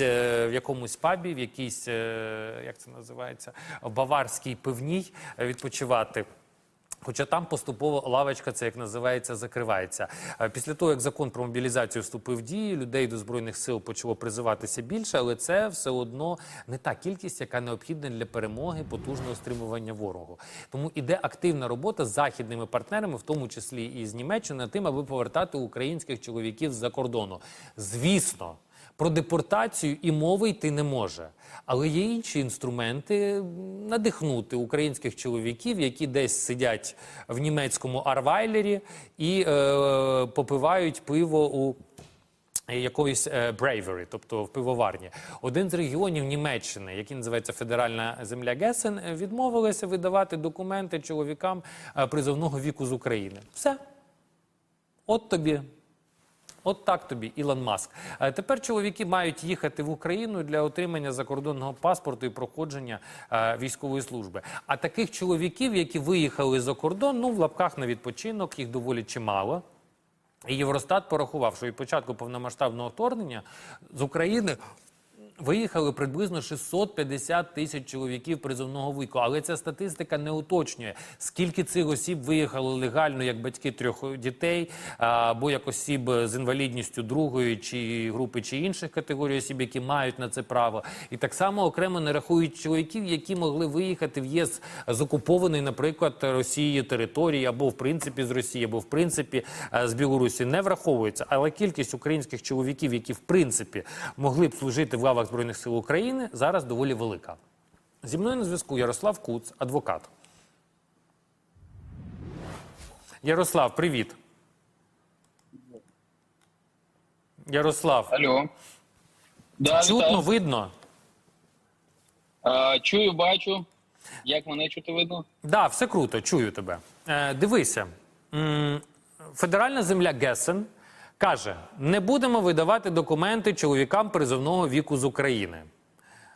е, в якомусь пабі, в якійсь, е, як це називається, в баварській пивній е, відпочивати. Хоча там поступово лавочка, це як називається, закривається. Після того, як закон про мобілізацію вступив в дію, людей до збройних сил почало призиватися більше, але це все одно не та кількість, яка необхідна для перемоги, потужного стримування ворогу. Тому іде активна робота з західними партнерами, в тому числі і з Німеччини, тим, аби повертати українських чоловіків з-за кордону. Звісно. Про депортацію і мови йти не може. Але є інші інструменти надихнути українських чоловіків, які десь сидять в німецькому арвайлері і е, попивають пиво у якоїсь Bravery, тобто в пивоварні. Один з регіонів Німеччини, який називається Федеральна земля Гесен, е, відмовилися видавати документи чоловікам е, призовного віку з України. Все. От тобі От так тобі, Ілон Маск. Е, Тепер чоловіки мають їхати в Україну для отримання закордонного паспорту і проходження е, військової служби. А таких чоловіків, які виїхали за кордон, ну в лапках на відпочинок, їх доволі чимало. І Євростат порахував, що від початку повномасштабного вторгнення з України виїхали приблизно 650 тисяч чоловіків призовного віку. Але ця статистика не уточнює, скільки цих осіб виїхало легально як батьки трьох дітей, або як осіб з інвалідністю другої чи групи чи інших категорій осіб, які мають на це право. І так само окремо не рахують чоловіків, які могли виїхати в ЄС з окупованої, наприклад, Росією території, або в принципі з Росії, або в принципі з Білорусі. Не враховується. Але кількість українських чоловіків, які в принципі могли б служити в лавах Збройних сил України, зараз доволі велика. Зі мною на зв'язку Ярослав Куц, адвокат. Ярослав, привіт. Ярослав, Алло. Да, чутно, вітаю. видно? А, чую, бачу. Як мене чути видно? Да, все круто, чую тебе. Е, дивися, м, федеральна земля Гесен каже: не будемо видавати документи чоловікам призовного віку з України.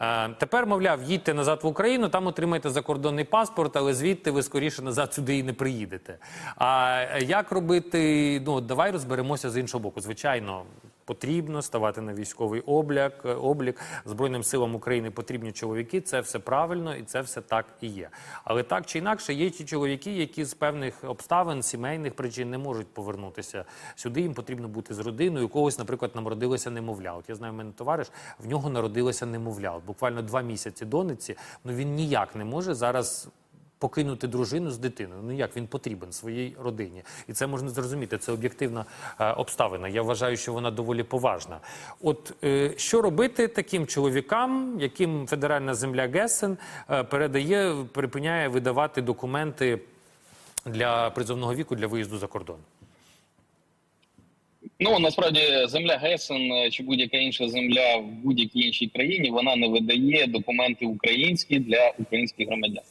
Е, тепер, мовляв, їдьте назад в Україну, там отримаєте закордонний паспорт, але звідти ви скоріше назад сюди і не приїдете. А як робити? Ну, давай розберемося з іншого боку. Звичайно, потрібно ставати на військовий облік, облік Збройним силам України потрібні чоловіки. Це все правильно і це все так і є. Але так чи інакше, є ті чоловіки, які з певних обставин, сімейних причин не можуть повернутися сюди. Їм потрібно бути з родиною. У когось, наприклад, народилося немовля. От я знаю, в мене товариш в нього народилося немовля. От буквально два місяці дониці. Ну він ніяк не може зараз покинути дружину з дитиною. Ну як він потрібен своїй родині, і це можна зрозуміти. Це об'єктивна е, обставина. Я вважаю, що вона доволі поважна. От е, що робити таким чоловікам, яким федеральна земля Гесен е, передає, припиняє видавати документи для призовного віку для виїзду за кордон? Ну насправді земля Гесен чи будь-яка інша земля в будь-якій іншій країні вона не видає документи українські для українських громадян.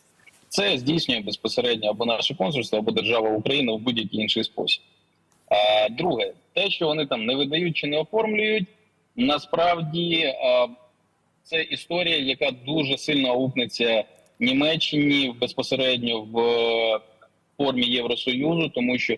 Це здійснює безпосередньо або наше консульство, або держава Україна в будь-який інший спосіб. А друге, те, що вони там не видають чи не оформлюють, насправді а, це історія, яка дуже сильно аукнеться Німеччині безпосередньо в е, формі Євросоюзу, тому що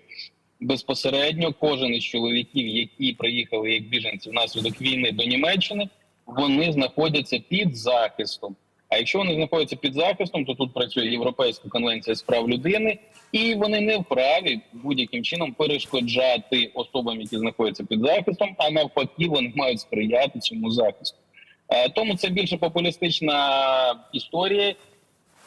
безпосередньо кожен із чоловіків, які приїхали як біженці внаслідок війни до Німеччини, вони знаходяться під захистом. А якщо вони знаходяться під захистом, то тут працює Європейська конвенція з прав людини, і вони не вправі будь-яким чином перешкоджати особам, які знаходяться під захистом, а навпаки, вони мають сприяти цьому захисту. Е, Тому це більше популістична історія,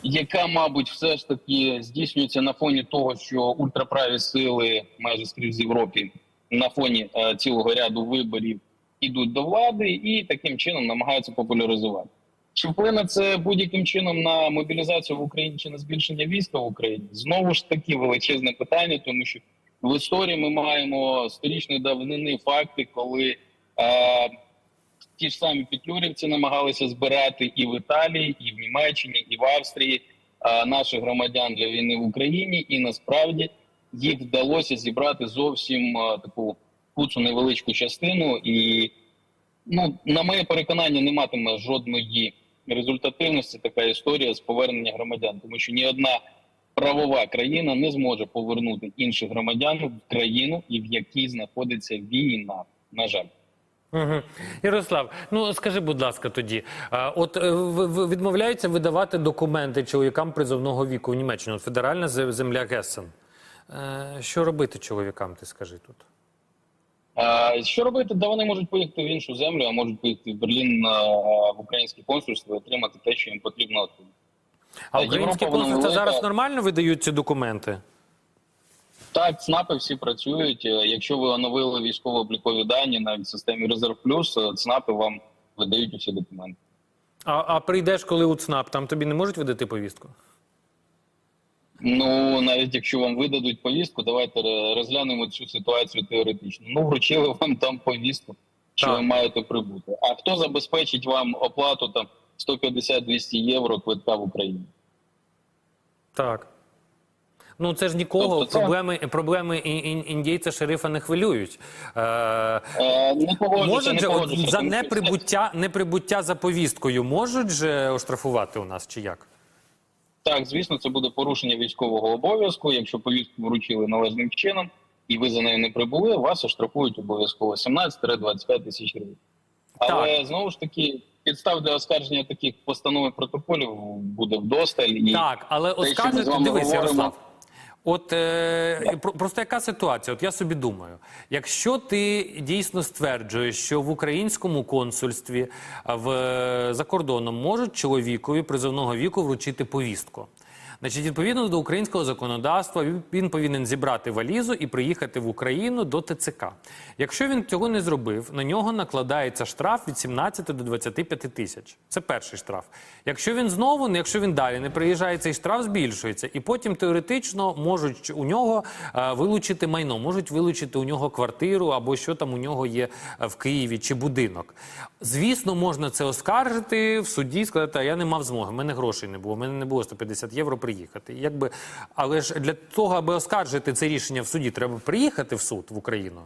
яка, мабуть, все ж таки здійснюється на фоні того, що ультраправі сили майже скрізь Європі на фоні е, цілого ряду виборів ідуть до влади і таким чином намагаються популяризувати. Чи вплине це будь-яким чином на мобілізацію в Україні чи на збільшення війська в Україні? Знову ж таки величезне питання, тому що в історії ми маємо сторічної давнини факти, коли е, ті ж самі петлюрівці намагалися збирати і в Італії, і в Німеччині, і в Австрії е, наших громадян для війни в Україні, і насправді їх вдалося зібрати зовсім е, таку куцу невеличку частину. І ну, на моє переконання, не матиме жодної результативності така історія з повернення громадян, тому що ні одна правова країна не зможе повернути інших громадян в країну, і в якій знаходиться війна. На жаль. Угу. Ярослав, ну скажи, будь ласка, тоді, от е, відмовляються видавати документи чоловікам призовного віку в Німеччині, федеральна земля Гессен. Е, Що робити чоловікам, ти скажи тут? Що робити? Да вони можуть поїхати в іншу землю, а можуть поїхати в Берлін в українське консульство і отримати те, що їм потрібно. А українські консульства зараз нормально видають ці документи? Так, ЦНАПи всі працюють. Е, Якщо ви оновили військово-облікові дані навіть в системі Резерв Плюс, е, ЦНАПи вам видають усі документи. А, а прийдеш, коли у ЦНАП, там тобі не можуть видати повістку? Ну навіть якщо вам видадуть повістку, давайте розглянемо цю ситуацію теоретично. Ну вручили вам там повістку, що Так. ви маєте прибути. А хто забезпечить вам оплату там 150-200 євро квитка в Україні? Так. Ну це ж нікого Тобто це- проблеми, проблеми ін- ін- індійця шерифа не хвилюють. Е, Е, не погоджуся, Можуть не же от за неприбуття, неприбуття за повісткою можуть же оштрафувати у нас чи як? Так, звісно, це буде порушення військового обов'язку. Якщо повістку вручили належним чином і ви за нею не прибули, вас оштрафують обов'язково 17-25 тисяч гривень. Але знову ж таки, підстав для оскарження таких постанов і протоколів буде вдосталь. І Так, але оскаржити, дивись, Ярослав. От е, про- просто яка ситуація? От я собі думаю, якщо ти дійсно стверджуєш, що в українському консульстві в за кордоном можуть чоловікові призовного віку вручити повістку. Значить, відповідно до українського законодавства, він- повинен зібрати валізу і приїхати в Україну до ТЦК. Якщо він цього не зробив, на нього накладається штраф від 17 до 25 тисяч. Це перший штраф. Якщо він знову, якщо він далі не приїжджає, цей штраф збільшується, і потім теоретично можуть у нього е, вилучити майно, можуть вилучити у нього квартиру або що там у нього є е, в Києві чи будинок. Звісно, можна це оскаржити в суді, сказати, а я не мав змоги, в мене грошей не було, в мене не було 150 євро приїхати. Якби, але ж для того, аби оскаржити це рішення в суді, треба приїхати в суд в Україну.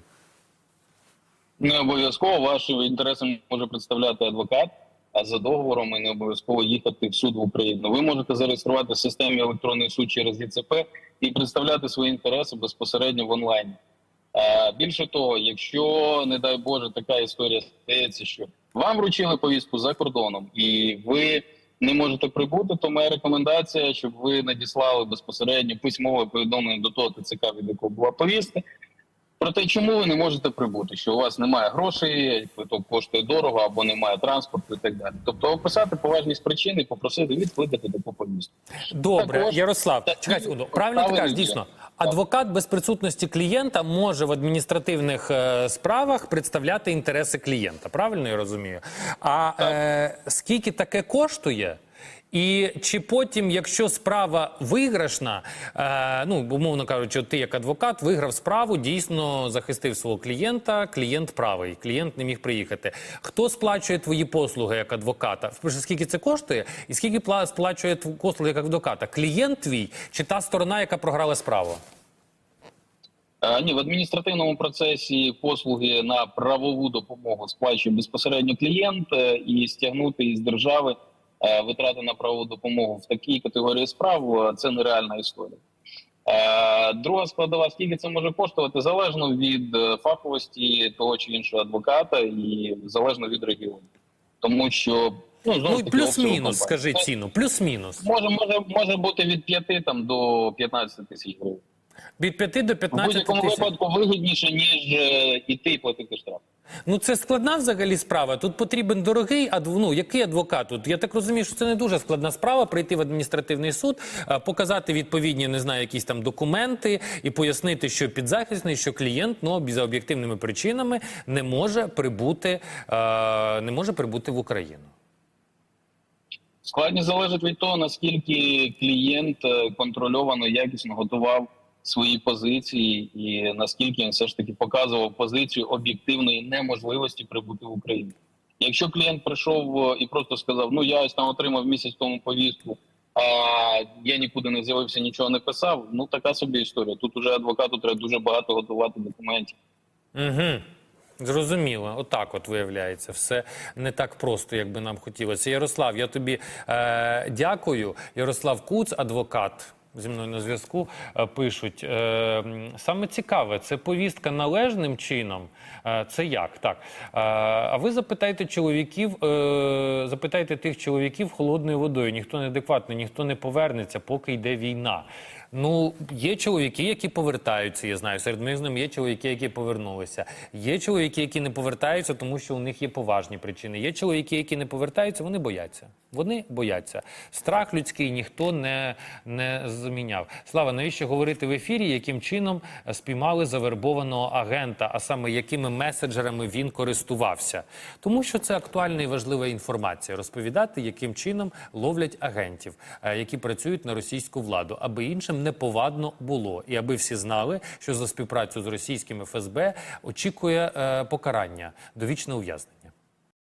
не обов'язково ваші інтереси може представляти адвокат, а за договором і не обов'язково їхати в суд в Україну. Ви можете зареєструвати в системі електронний суд через ЄЦП і представляти свої інтереси безпосередньо в онлайні. Більше того, якщо не дай Боже така історія стається, що вам вручили повістку за кордоном і ви не можете прибути, то моя рекомендація, щоб ви надіслали безпосередньо письмове повідомлення до того ТЦК, від якого була повістка. Про те, чому ви не можете прибути, що у вас немає грошей, квиток коштує дорого або немає транспорту і так далі. Тобто описати поважність причин і попросити відкликати таку повістку. Добре, Також- Ярослав, чекай секунду. Правильно ти кажеш, дійсно. Адвокат без присутності клієнта може в адміністративних е, справах представляти інтереси клієнта. Правильно я розумію? А е, скільки таке коштує? І чи потім, якщо справа виграшна, е, ну умовно кажучи, ти як адвокат виграв справу, дійсно захистив свого клієнта, клієнт правий, клієнт не міг приїхати. Хто сплачує твої послуги як адвоката? Скільки це коштує, і скільки сплачує послуги як адвоката? Клієнт твій чи та сторона, яка програла справу? Е, Ні, в адміністративному процесі послуги на правову допомогу сплачує безпосередньо клієнт е, і стягнути із держави витрати на правову допомогу в такій категорії справ е, це нереальна історія. Е, Друга складова, скільки це може коштувати, залежно від е, фаховості того чи іншого адвоката і залежно від регіону. Тому що ну, знову Ну плюс-мінус, скажи ціну. Плюс-мінус. Може, може, може бути від 5 там, до 15 тисяч гривень. Від 5 до В будь-якому випадку вигідніше, ніж е, іти і платити штраф. Ну це складна взагалі справа. Тут потрібен дорогий адв... ну, який адвокат? Тут я так розумію, що це не дуже складна справа. Прийти в адміністративний суд, показати відповідні, не знаю, якісь там документи і пояснити, що підзахисний, що клієнт ну за об'єктивними причинами не може прибути, не може прибути в Україну. Складність залежить від того, наскільки клієнт е, контрольовано, якісно готував свої позиції, і наскільки він все ж таки показував позицію об'єктивної неможливості прибути в Україну. Якщо клієнт прийшов е, і просто сказав: Ну я ось там отримав місяць тому повістку, а я нікуди не з'явився, нічого не писав. Ну така собі історія. Тут уже адвокату треба дуже багато готувати документів. Угу. Зрозуміло, отак от виявляється, все не так просто, як би нам хотілося. Ярослав, я тобі е, дякую. Ярослав Куц, адвокат. Зі мною на зв'язку е, пишуть. е, Саме цікаве, це повістка належним чином. Е, Це як? Так. А ви запитайте чоловіків, запитайте тих чоловіків холодною водою. Ніхто не адекватний, ніхто не повернеться, поки йде війна. Ну, є чоловіки, які повертаються, я знаю. Серед них з ним є чоловіки, які повернулися. Є чоловіки, які не повертаються, тому що у них є поважні причини. Є чоловіки, які не повертаються, вони бояться. Вони бояться. Страх людський ніхто не, не заміняв. Слава, навіщо говорити в ефірі, яким чином е, спіймали завербованого агента, а саме якими меседжерами він користувався? Тому що це актуальна і важлива інформація. Розповідати, яким чином ловлять агентів, е, які працюють на російську владу, аби іншим неповадно було, і аби всі знали, що за співпрацю з російським ФСБ очікує е, покарання довічне ув'язнення.